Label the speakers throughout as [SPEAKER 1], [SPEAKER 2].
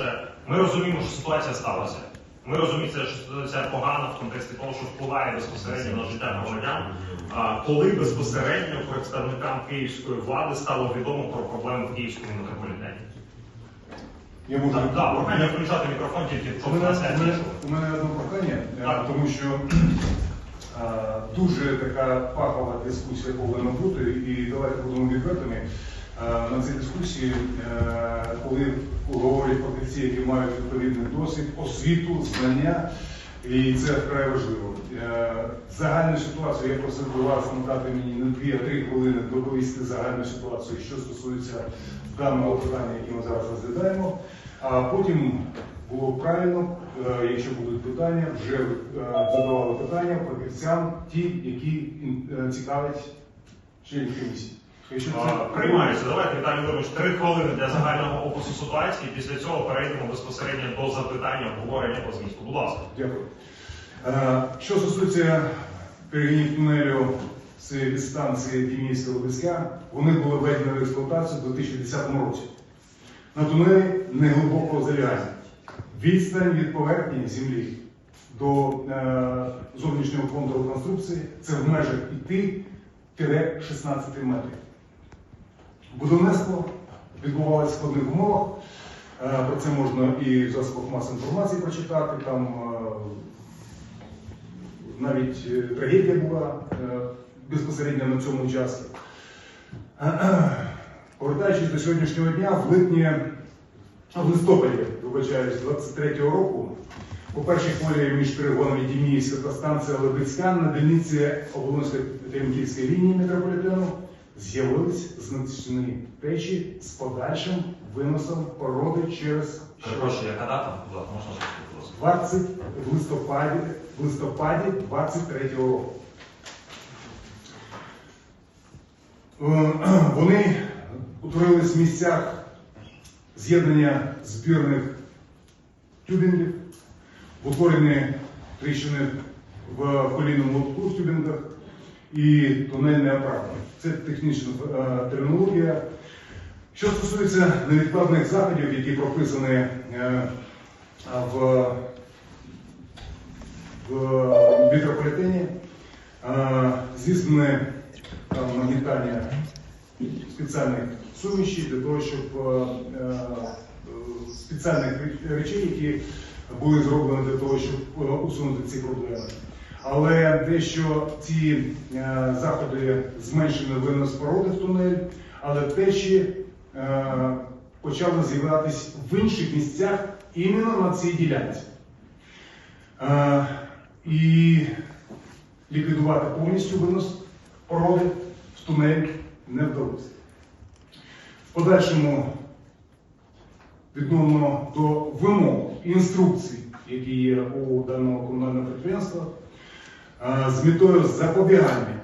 [SPEAKER 1] По-перше, ми розуміємо, що ситуація сталася. Ми розуміємо, що ситуація погана в контексті того, що впливає безпосередньо на життя громадян. А коли безпосередньо представникам київської влади стало відомо про проблеми в київському метрополітені.
[SPEAKER 2] Я можу.
[SPEAKER 1] Так, так, прохання включати мікрофон тільки
[SPEAKER 2] У
[SPEAKER 1] щоб
[SPEAKER 2] мене, у мене, у мене одне прохання, е,
[SPEAKER 1] Так.
[SPEAKER 2] тому що е, дуже така пахова дискусія повинна бути, і давайте будемо відвертими. Е, На цій дискусії, е, коли говорять фахівці, які мають відповідний досвід, освіту, знання, і це вкрай важливо. Е, Загальну ситуацію я просив би вас надати мені не дві, а три хвилини доповісти загальну ситуацію, що стосується даного питання, яке ми зараз розглядаємо. А потім було правильно, якщо будуть питання, вже задавали питання фахівцям, ті, які цікавлять членів комісії.
[SPEAKER 1] Приймається. Давайте, Віталій Володимирович, три хвилини для загального опису ситуації. Після цього перейдемо безпосередньо до запитання, обговорення по змісту. Будь ласка.
[SPEAKER 2] Дякую. Е, Що стосується перегонів тунелю з від станції Тімійська Лубицька, вони були введені в експлуатацію у 2010 році. На тунелі неглибокого залягання. Відстань від поверхні землі до е, зовнішнього контуру конструкції це в межах 5-16 метрів. Будівництво відбувалося в складних умовах. Е, Про це можна і в засобах масової інформації прочитати. Там е, навіть е, трагедія була безпосередньо на цьому участку. Повертаючись до сьогоднішнього дня, в липні, в листопаді, вибачаюсь, 23-го року, по першій хвилі між перегонами Діміївська та станція Лебедська на дільниці Оболонської Теремківської лінії метрополітену з'явились значні печі з подальшим виносом породи через
[SPEAKER 1] Перепрошую, яка дата? Ласка, можна запитати,
[SPEAKER 2] 20 в листопаді, в листопаді 23-го року. Е, Вони утворились в місцях з'єднання збірних тюбінгів, утворені тріщини в колінному лотку в тюбінгах і тунельне оправдання. Це технічна е, термінологія. Що стосується невідкладних заходів, які прописані е, в, в метрополітені, е, здійснене нагнітання спеціальних суміші для того, щоб спеціальних речей, які були зроблені для того, щоб усунути ці проблеми. Але дещо ці е, заходи зменшили винос породи в тунель, але течі е, почали з'являтися в інших місцях іменно на цій ділянці. Е, і ліквідувати повністю винос породи в тунель не вдалося. В подальшому відносно до вимог інструкцій, які є у даного комунального підприємства, з метою запобігання.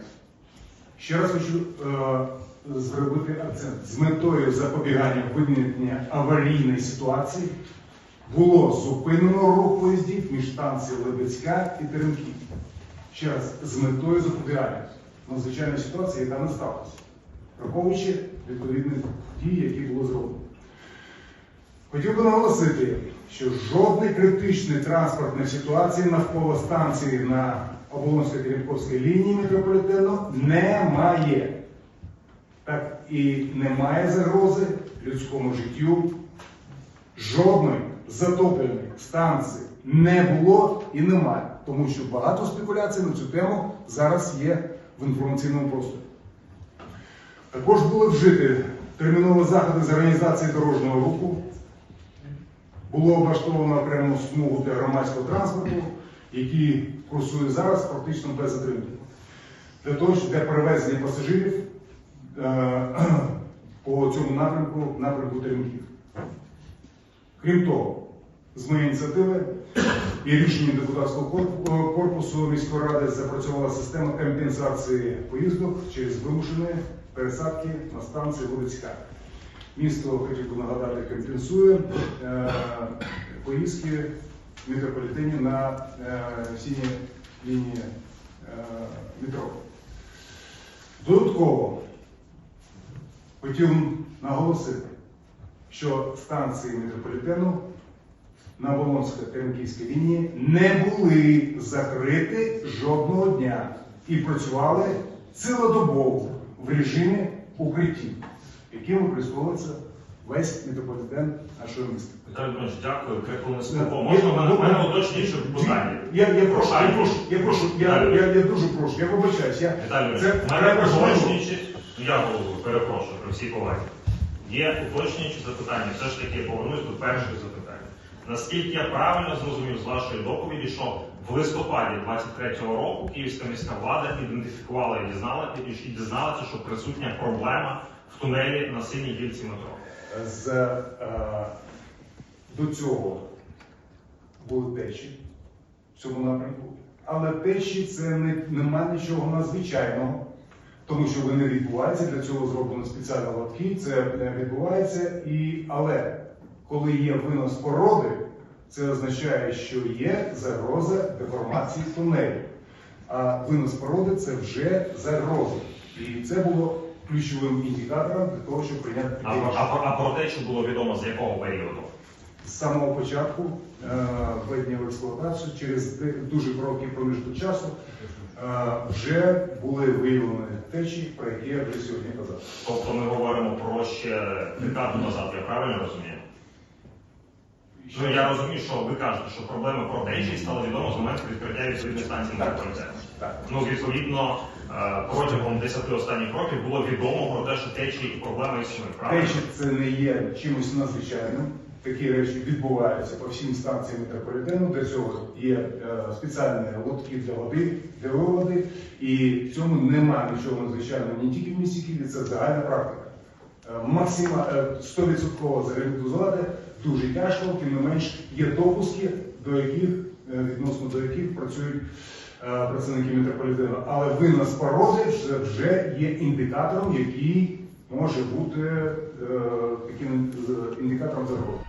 [SPEAKER 2] Ще раз хочу е, зробити акцент. З метою запобігання виникнення аварійної ситуації було зупинено рух поїздів між станцією Лебедська і Теремків. Ще раз, з метою запобігання надзвичайної ситуації, яка не сталася, враховуючи відповідні дії, які були зроблені. Хотів би наголосити, що жодної критичної транспортної ситуації навколо станції на Оболонської Теренковській лінії метрополітену немає. Так і немає загрози людському життю. Жодної затопленої станції не було і немає, тому що багато спекуляцій на цю тему зараз є в інформаційному просторі. Також були вжиті термінові заходи з організації дорожнього руху. Було облаштовано окрему смугу для громадського транспорту, який курсує зараз практично без затримки. Для того, щоб для перевезення пасажирів е, по цьому напрямку, напрямку Теремків. Крім того, з моєї ініціативи і рішенням депутатського корпусу міської ради запрацювала система компенсації поїздок через вимушені пересадки на станції Луцька. Місто, хотів би нагадати, компенсує е, поїздки метрополітені на е, синій лінії е, метро. Додатково хотів наголосити, що станції метрополітену на Волонсько-Теремківській лінії не були закриті жодного дня і працювали цілодобово в режимі укриттів, яким використовується весь метрополітен нашого міста.
[SPEAKER 1] Віталій Дмитрович, дякую. Крикуни
[SPEAKER 2] Е.
[SPEAKER 1] Можна в мене, в мене уточніше питання?
[SPEAKER 2] Я, я прошу, я прошу, я прошу, я, я, я дуже прошу, я вибачаюсь. Я,
[SPEAKER 1] Віталій
[SPEAKER 2] це
[SPEAKER 1] в мене ну, я голову перепрошую при всій повазі. Є уточнюючі запитання, все ж таки повернусь до першого запитання. Наскільки я правильно зрозумів з вашої доповіді, що в листопаді 23-го року Київська міська влада ідентифікувала і дізналася, і дізналася, що присутня проблема в тунелі на синій гільці метро.
[SPEAKER 2] З, е, до цього були течі в цьому напрямку. Але течі це не, нема нічого надзвичайного, тому що вони відбуваються, для цього зроблено спеціальні лотки, це відбувається. І, але коли є винос породи, це означає, що є загроза деформації тунелю. А винос породи це вже загроза. І це було ключовим індикатором для того, щоб прийняти
[SPEAKER 1] А,
[SPEAKER 2] рішення.
[SPEAKER 1] а, про- а про те, що було відомо з якого періоду?
[SPEAKER 2] з самого початку е, введення в експлуатацію через де- дуже короткий проміжок часу е, вже були виявлені течі, про які я вже сьогодні казав.
[SPEAKER 1] Тобто ми говоримо про ще декаду назад, я правильно розумію? Ну я розумію, що ви кажете, що проблеми про течії стало відомо з моменту відкриття відповідної станції.
[SPEAKER 2] Так.
[SPEAKER 1] Ну, відповідно, е, протягом 10 останніх років було відомо про те, що течії і проблеми існують, правильно?
[SPEAKER 2] Течі це не є чимось надзвичайним. Такі речі відбуваються по всім станціям метрополітену. Для цього є е, спеціальні лотки для води, для виводи. І в цьому немає нічого надзвичайного ні тільки в місті Києві, це загальна практика. Максима 100% зарегулювати дуже тяжко, тим не менш є допуски, до яких е, відносно до яких працюють е, працівники метрополітену. Але винос породи вже є індикатором, який може бути е, таким е, індикатором загрози.